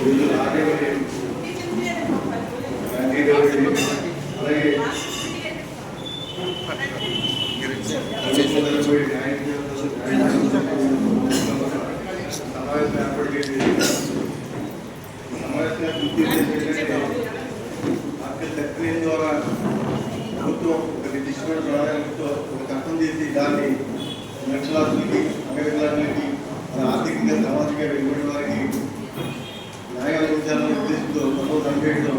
ఈరోజు రాజకీయ గాంధీ గారి అలాగే సమావేశం ఏర్పడిపోయింది సమావేశం పూర్తి చేసేటంటే ఆర్టికల్ థర్టీ ద్వారా ప్రభుత్వం ఒక నిర్దిష్టమైన ప్రణాళికతో ఒక చట్టం చేసి దాన్ని లక్షలాదులకి అంగవికలాంగులకి మన ఆర్థికంగా సామాజికంగా వెనుకబడిన వారికి న్యాయం అందించాలనే ఉద్దేశంతో పంతొమ్మిది నలభై ఏడులో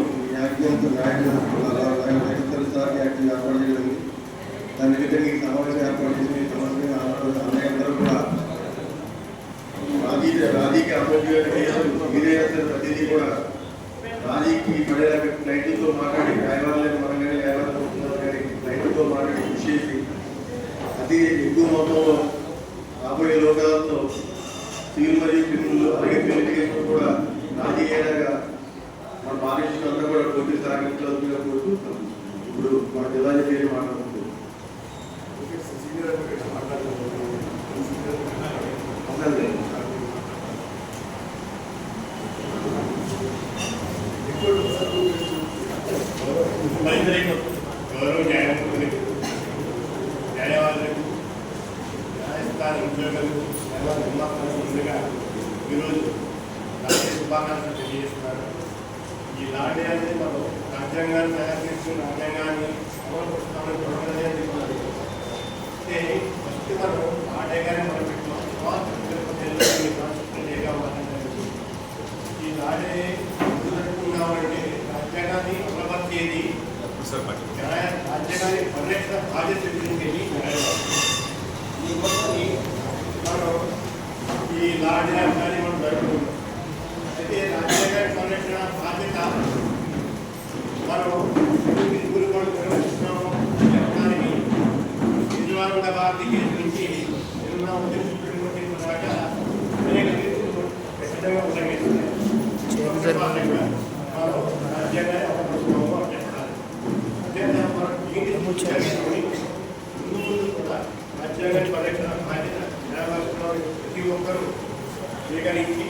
సార్ ఏర్పాటు చేయడం దాని ఈ సమావేశం ఏర్పాటు చేసి అందరూ కూడా రాజీ రాజీకి మీరైనా సరే ప్రతిదీ కూడా రాజీకి పడేలాగా క్లైంట్తో మాట్లాడి మనం కానీ కానీ క్లైంట్తో మాట్లాడి కృషి చేసి అతి ఎక్కువ మొత్తంలో రాబోయే లోకాలతో సివిల్ మరియు క్రిమినల్ అలాగే క్రిమినల్ కూడా అయ్యేలాగా మన బాధితులు అంతా కూడా సాగించాల్సిందిగా కోరుతూ ఇప్పుడు మన జిల్లా పేరు గౌరవ ఈరోజు రాజకీయ శుభాకాంక్షలు తెలియజేస్తున్నారు ఈ లాంటి అనేది మనం రాజ్యాంగాన్ని తయారు చేసి రాజ్యాంగాన్ని అమలుపరుస్తామని చూడగానే చెప్తున్నారు అంటే ఫస్ట్ మనం ఆటగానే మనం పెట్టాం తర్వాత తిరుపతి కాన్స్టిట్యూషన్ ఏగా మాట్లాడారు ఈ లాడే ఎందుకంటున్నామంటే రాజ్యాంగాన్ని అమలుపరిచేది న్యాయ రాజ్యాంగాన్ని పరిరక్షణ బాధ్యత తీసుకెళ్ళి న్యాయవాది ఈ మొత్తాన్ని మనం ఈ లాడ్యాన్ని నిజవారుల వారి కేసు నుంచి నిన్న ఉదయం సుప్రీంకోర్టు దాకా అనేక తీర్పులు ఖచ్చితంగా ఉల్లంఘిస్తున్నాయి మనం రాజ్యాంగాన్ని అమలుపరుస్తున్నాము అని చెప్పాలి అదేవిధంగా మనం దీన్ని ముందు ముందు కూడా రాజ్యాంగాన్ని పరిరక్షణ బాధ్యత న్యాయవాదులు ప్రతి ఒక్కరూ స్వీకరించి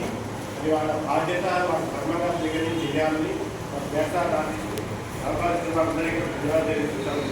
అది వాళ్ళ బాధ్యత వాళ్ళ ధర్మంగా స్వీకరించి చేయాలని వాళ్ళ దేశాలు ఆశిస్తూ అవకాశం వాళ్ళందరికీ ధన్యవాదాలు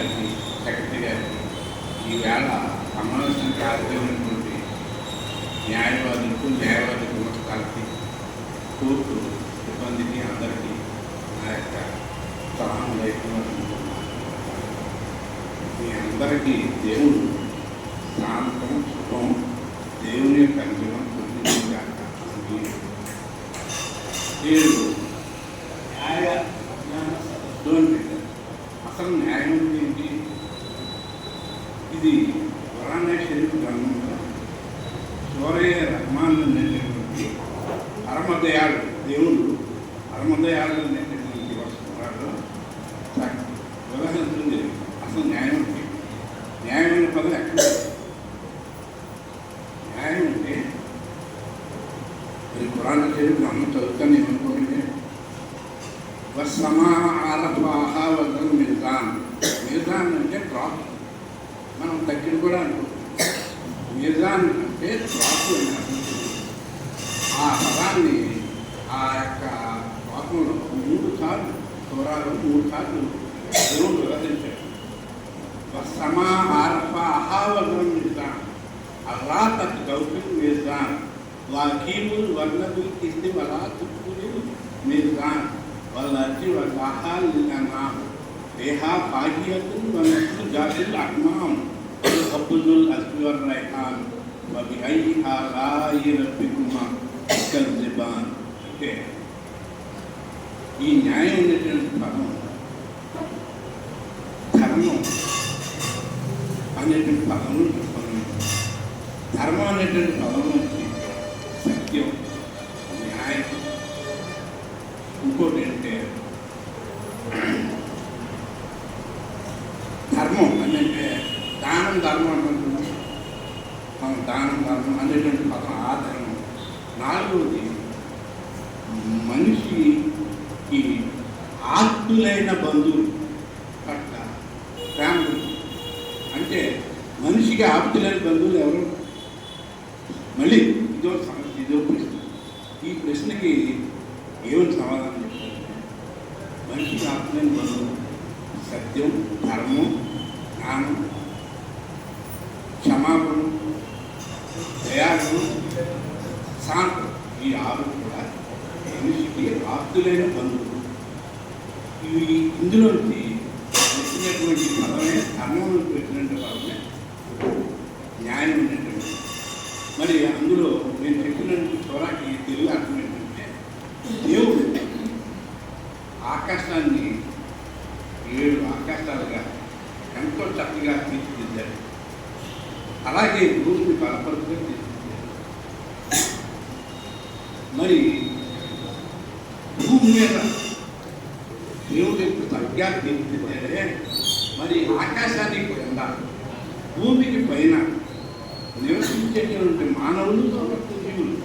గారికి సెక్రటరీ గారికి ఈవేళ సమావేశం హాజరైనటువంటి న్యాయవాదులకు న్యాయవాది కలిపి కోర్టు సిబ్బందికి అందరికీ నా యొక్క సలహం మీ అందరికీ దేవుడు శాంతం శుభం దేవుని యొక్క అనుగ్రహం పొందించాక మీరు సూర్య రహమాన్ అనేటువంటి పరమదయాలు దేవుడు పరమదయాలు అనేటువంటి వస్తున్నారు ఉదాహరించింది అసలు న్యాయం అంటే న్యాయం అనే పదం ఎక్కడ లేదు. న్యాయం అంటే ఇది పురాణ షరీఫ్ గ్రంథం చదువుతాను ఏమనుకోండి వసమారపాహ వదం మిజాన్ మిజాన్ అంటే డ్రాప్ మనం తగ్గిన కూడా అనుకుంటాం మిజాన్ అంటే డ్రాప్ అని అర్థం. ఆ పదాన్ని ఆ యొక్క పాపంలో మూడు సార్లు సూరాలు మూడు సార్లు దేవుడు వివరించాడు వసమారపాహ వదం మిజాన్ అల్లా తక్ గౌపిల్ మిజాన్ వాకీబుల్ వర్ణబుల్ కిస్తి వలా తుక్కులు మిజాన్ والتي وضعها للأنعام فيها فاكهة ونخل ذات الأكمام والقبض الأسود والريحان وبأيها آلاء ربكما భాస్కర్ నిర్మాణం అంటే ఈ న్యాయం ఉన్నటువంటి మనం ధర్మం అనేటువంటి పదము ధర్మం అనేటువంటి పదము సత్యం న్యాయం ఇంకోటి అంటే ధర్మం అంటే దానం ధర్మం అంటున్నాం దానం ధర్మం అనేటువంటి నాలుగోది మనిషికి ఆత్తులైన బంధువులు పట్ల ప్రేమ అంటే మనిషికి ఆప్తులైన బంధువులు ఎవరు? మళ్ళీ ఇదో సమస్య ఇదో ప్రశ్న. ఈ ప్రశ్నకి ఏమని సమాధానం చెప్తారు మనిషికి ఆప్తులైన బంధువులు సత్యం ధర్మం జ్ఞానం క్షమాపణం దయాగుణం శాంతం ఈ ఆరు కూడా మనిషికి ఆప్తులైన బంధువులు. ఇవి ఇందులోంచి వచ్చినటువంటి పదమే ధర్మంలోకి వచ్చినటువంటి పదమే న్యాయం ఉన్నటువంటి మరి అందులో నేను చెప్పినటువంటి స్వరాకి తెలుగు అర్థం ఏంటంటే దేవుడు ఆకాశాన్ని ఏడు ఆకాశాలుగా ఎంతో చక్కగా తీర్చిదిద్దాడు. అలాగే భూమిని బలపరుచుగా తీర్చిదిద్దాడు మరి భూమి మీద దేవుడు ఇప్పుడు తగ్గా మరి ఆకాశానికి కింద భూమికి పైన నివసించేటువంటి మానవులు సమస్త జీవులు.